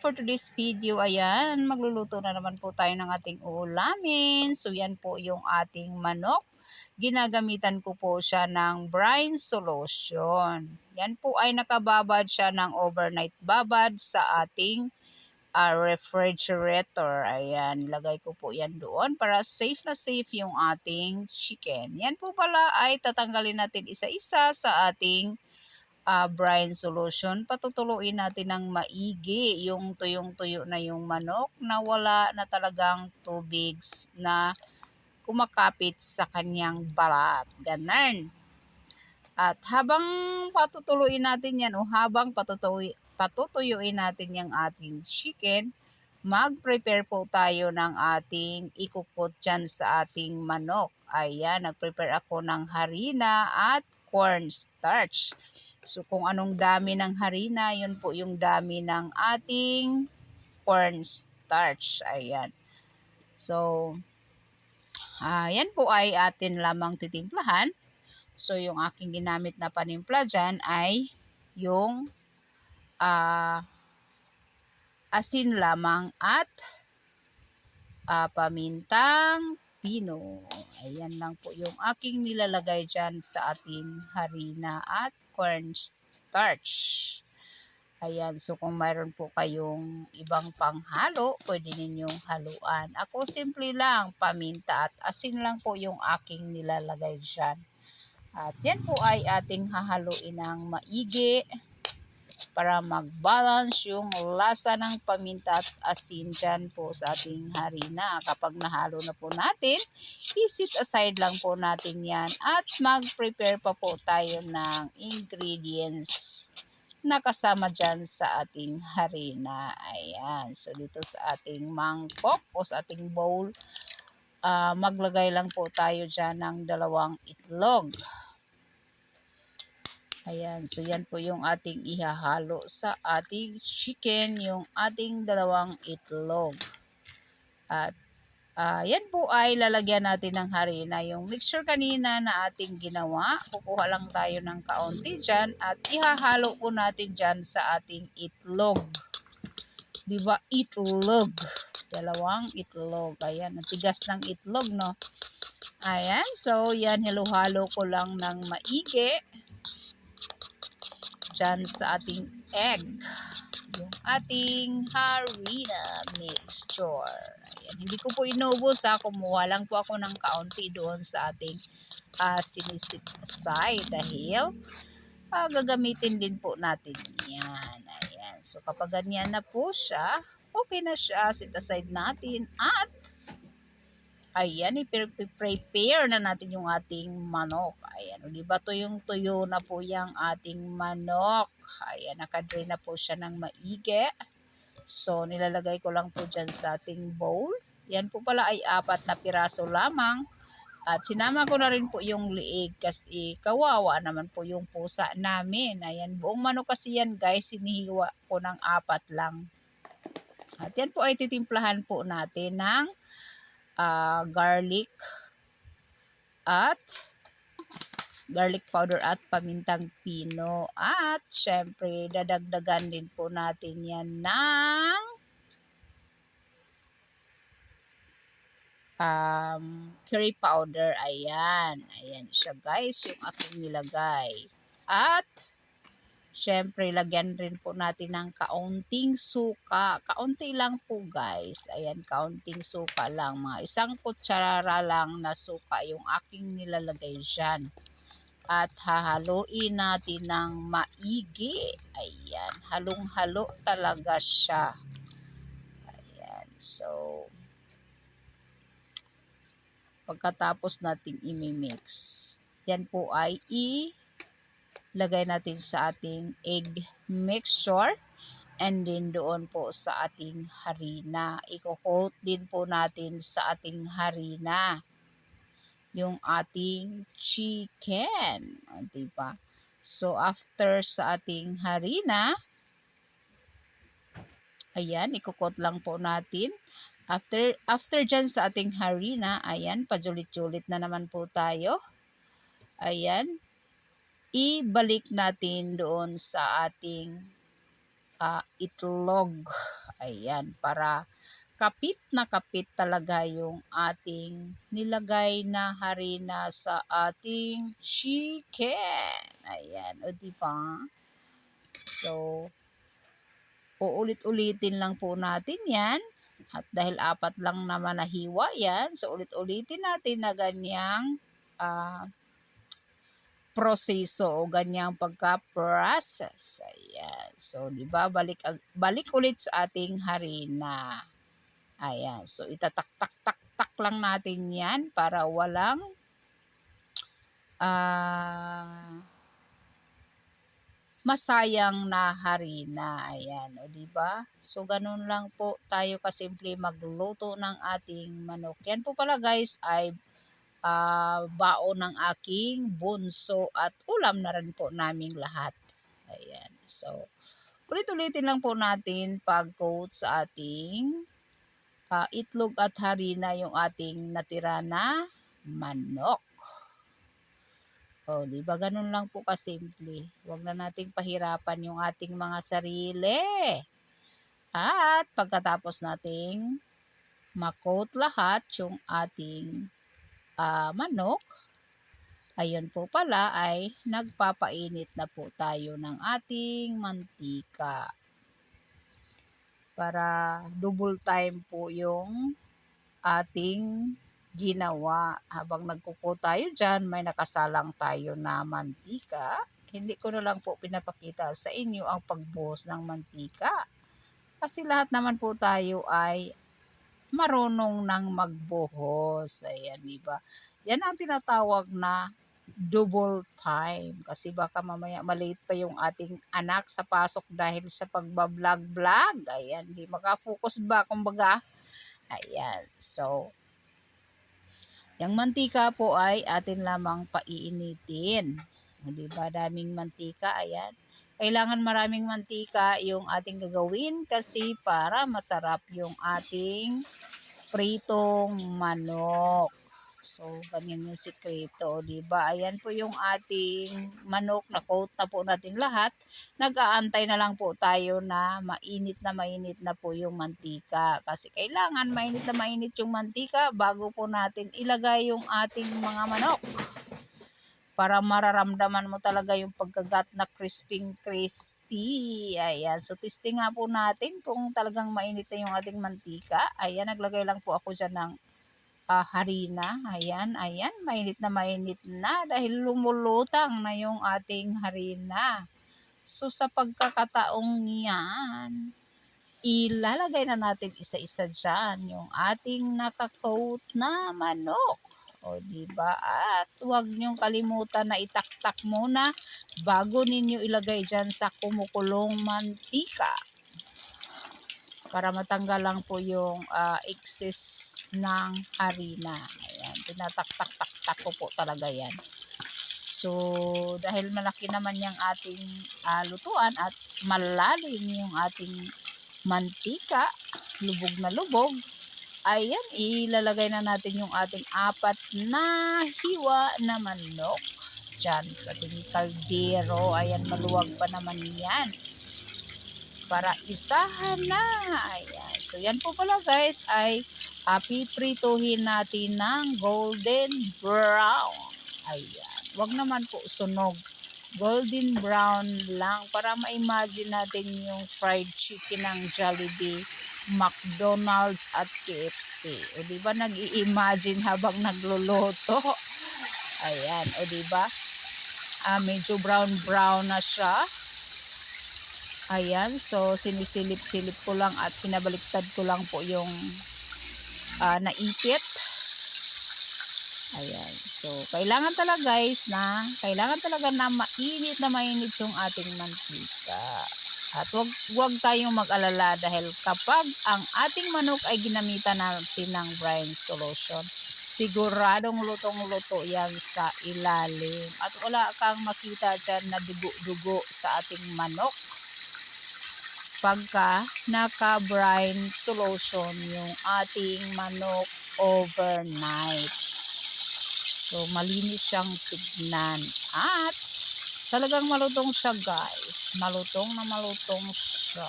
for today's video, ayan, magluluto na naman po tayo ng ating ulamin. So, yan po yung ating manok. Ginagamitan ko po siya ng brine solution. Yan po ay nakababad siya ng overnight babad sa ating uh, refrigerator. Ayan, lagay ko po yan doon para safe na safe yung ating chicken. Yan po pala ay tatanggalin natin isa-isa sa ating uh, brine solution, patutuluin natin ng maigi yung tuyong-tuyo na yung manok na wala na talagang tubig na kumakapit sa kanyang balat. Ganun. At habang patutuluin natin yan o habang patutuloy, patutuyuin natin yung ating chicken, mag-prepare po tayo ng ating ikukot dyan sa ating manok. Ayan, nag-prepare ako ng harina at cornstarch. So kung anong dami ng harina, yun po yung dami ng ating cornstarch. Ayan. So, uh, yan po ay atin lamang titimplahan. So yung aking ginamit na panimpla dyan ay yung uh, asin lamang at uh, pamintang pino. Ayan lang po yung aking nilalagay dyan sa ating harina at cornstarch. Ayan, so kung mayroon po kayong ibang panghalo, pwede ninyong haluan. Ako simple lang, paminta at asin lang po yung aking nilalagay dyan. At yan po ay ating hahaluin ng maigi para mag-balance yung lasa ng paminta at asin dyan po sa ating harina. Kapag nahalo na po natin, isit aside lang po natin yan at mag-prepare pa po tayo ng ingredients na kasama dyan sa ating harina. Ayan. So, dito sa ating mangkok o sa ating bowl, uh, maglagay lang po tayo dyan ng dalawang itlog. Ayan, so yan po yung ating ihahalo sa ating chicken, yung ating dalawang itlog. At uh, yan po ay lalagyan natin ng harina. Yung mixture kanina na ating ginawa, kukuha lang tayo ng kaunti dyan at ihahalo po natin dyan sa ating itlog. Diba? Itlog. Dalawang itlog. Ayan, tigas ng itlog, no? Ayan, so yan, halo-halo ko lang ng maigi dyan sa ating egg. Yung ating harina mixture. Ayan. Hindi ko po inubos ha. Kumuha lang po ako ng kaunti doon sa ating uh, sinisit aside dahil uh, gagamitin din po natin yan. Ayan. So kapag ganyan na po siya, okay na siya. Sit aside natin at Ayan, i-prepare na natin yung ating manok. Ayan, di ba to yung tuyo na po yung ating manok. Ayan, nakadrain na po siya ng maigi. So, nilalagay ko lang po dyan sa ating bowl. Yan po pala ay apat na piraso lamang. At sinama ko na rin po yung liig kasi kawawa naman po yung pusa namin. Ayan, buong manok kasi yan guys, sinihiwa ko ng apat lang. At yan po ay titimplahan po natin ng uh, garlic at garlic powder at pamintang pino. At syempre, dadagdagan din po natin yan ng um, curry powder. Ayan. Ayan siya guys, yung aking nilagay. At Siyempre, lagyan rin po natin ng kaunting suka. Kaunti lang po guys. Ayan, kaunting suka lang. Mga isang kutsara lang na suka yung aking nilalagay dyan. At hahaluin natin ng maigi. Ayan, halong-halo talaga siya. Ayan, so pagkatapos nating imimix, yan po ay i lagay natin sa ating egg mixture and then doon po sa ating harina. Iko-coat din po natin sa ating harina yung ating chicken. Diba? So, after sa ating harina, ayan, ikukot lang po natin. After, after dyan sa ating harina, ayan, pajulit-julit na naman po tayo. Ayan, ibalik natin doon sa ating ah, itlog. Ayan, para kapit na kapit talaga yung ating nilagay na harina sa ating chicken. Ayan, o di ba? So, uulit-ulitin lang po natin yan. At dahil apat lang naman na hiwa yan, so ulit-ulitin natin na ganyang ah, proseso o ganyang pagka-process. Ayan. So, di ba, balik, balik ulit sa ating harina. Ayan. So, itatak-tak-tak-tak lang natin yan para walang ah masayang na harina. Ayan, o di ba? So ganun lang po tayo kasimple magluto ng ating manok. Yan po pala guys ay ah, baon ng aking bunso at ulam na rin po naming lahat. Ayan. So ulit-ulitin lang po natin pag-coat sa ating ah, itlog at harina yung ating natira na manok. O, di ba ganun lang po kasimple. Huwag na nating pahirapan yung ating mga sarili. At pagkatapos nating makot lahat yung ating ah, manok, ayun po pala ay nagpapainit na po tayo ng ating mantika. Para double time po yung ating ginawa. Habang nagkuko tayo dyan, may nakasalang tayo na mantika. Hindi ko na lang po pinapakita sa inyo ang pagbuhos ng mantika. Kasi lahat naman po tayo ay marunong nang magbuhos. Ayan, di ba? Yan ang tinatawag na double time. Kasi baka mamaya malate pa yung ating anak sa pasok dahil sa pagbablog-vlog. Ayan, di makafocus ba kumbaga? Ayan, so Yang mantika po ay atin lamang paiinitin. Di ba? Daming mantika. Ayan. Kailangan maraming mantika yung ating gagawin kasi para masarap yung ating pritong manok. So, ganyan yung sikreto, di ba? Ayan po yung ating manok na coat po natin lahat. Nag-aantay na lang po tayo na mainit na mainit na po yung mantika. Kasi kailangan mainit na mainit yung mantika bago po natin ilagay yung ating mga manok. Para mararamdaman mo talaga yung pagkagat na crisping crispy. Ayan. So, testing nga po natin kung talagang mainit na yung ating mantika. Ayan, naglagay lang po ako dyan ng ah, harina. Ayan, ayan, mainit na mainit na dahil lumulutang na yung ating harina. So sa pagkakataong yan, ilalagay na natin isa-isa dyan yung ating nakakoat na manok. O, di ba? At huwag niyong kalimutan na itaktak muna bago ninyo ilagay dyan sa kumukulong mantika para matanggal lang po yung ah, excess ng harina. Ayan, tinatak-tak-tak-tak ko po talaga yan. So, dahil malaki naman yung ating ah, lutuan at malalim yung ating mantika, lubog na lubog, ayan, ilalagay na natin yung ating apat na hiwa na manok dyan sa ating kaldero. Ayan, maluwag pa naman yan para isahan na. Ayan. So, yan po pala guys ay uh, piprituhin natin ng golden brown. Ayan. Huwag naman po sunog. Golden brown lang para ma-imagine natin yung fried chicken ng Jollibee, McDonald's at KFC. O di ba nag-i-imagine habang nagluluto? Ayan, o di ba? Ah, medyo brown brown na siya. Ayan, so sinisilip-silip ko lang at pinabaliktad ko lang po yung uh, naipit. Ayan, so kailangan talaga guys na, kailangan talaga na mainit na mainit yung ating mantika. At wag, wag tayong mag-alala dahil kapag ang ating manok ay ginamitan natin ng brine solution, siguradong lutong-luto yan sa ilalim. At wala kang makita dyan na dugo-dugo sa ating manok pagka naka-brine solution yung ating manok overnight. So, malinis siyang tignan. At, talagang malutong siya guys. Malutong na malutong siya.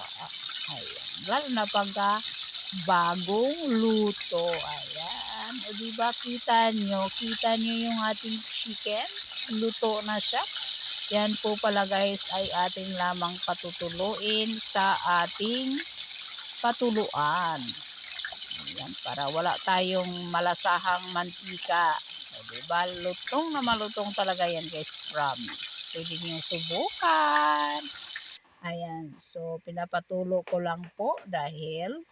Ayan. Lalo na pagka bagong luto. Ayan. O diba kita nyo? Kita nyo yung ating chicken? Luto na siya. Yan po pala guys ay ating lamang patutuluin sa ating patuluan. Ayan, para wala tayong malasahang mantika. O, diba? Lutong na malutong talaga yan guys. Promise. Pwede nyo subukan. Ayan. So, pinapatulo ko lang po dahil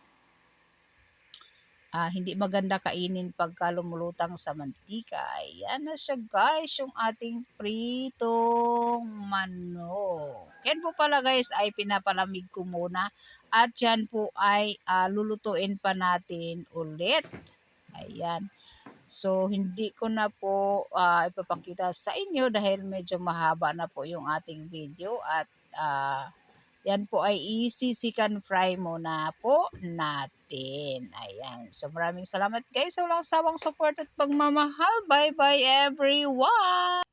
ah, hindi maganda kainin pagka lumulutang sa mantika. Ayan na siya guys, yung ating pritong manok. Yan po pala guys ay pinapalamig ko muna at yan po ay ah, lulutuin pa natin ulit. Ayan. So, hindi ko na po ah, ipapakita sa inyo dahil medyo mahaba na po yung ating video at ah, yan po ay isisikan fry muna po natin. Ayan. So, maraming salamat guys sa walang sawang support at pagmamahal. Bye-bye everyone!